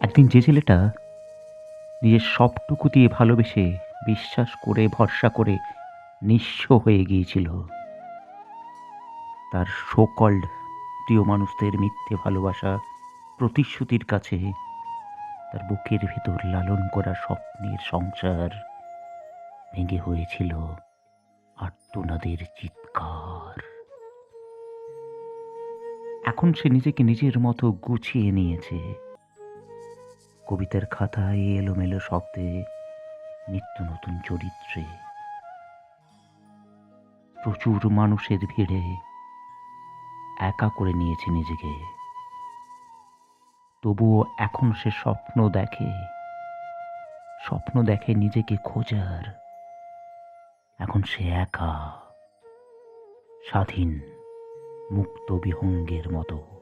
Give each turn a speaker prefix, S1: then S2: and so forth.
S1: একদিন যে ছেলেটা নিজের সবটুকু দিয়ে ভালোবেসে বিশ্বাস করে, ভরসা করে নিঃস্ব হয়ে গিয়েছিল। তার সোকল্ড প্রিয় মানুষদের মিথ্যে ভালোবাসা, প্রতিশ্রুতির কাছে তার বুকের ভেতর লালন করা স্বপ্নের সংসার ভেঙে হয়েছিল আর্তনাদের চিৎকার। এখন সে নিজেকে নিজের মতো গুছিয়ে নিয়েছে। কবিতার খাতায় এলোমেলো শব্দে নিত্য নতুন চরিত্রে। প্রচুর মানুষের ভিড়ে একা করে নিয়েছে নিজেকে। তবুও এখন সে স্বপ্ন দেখে স্বপ্ন দেখে নিজেকে খোঁজার। এখন সে একা, স্বাধীন, মুক্ত বিহঙ্গের মতো।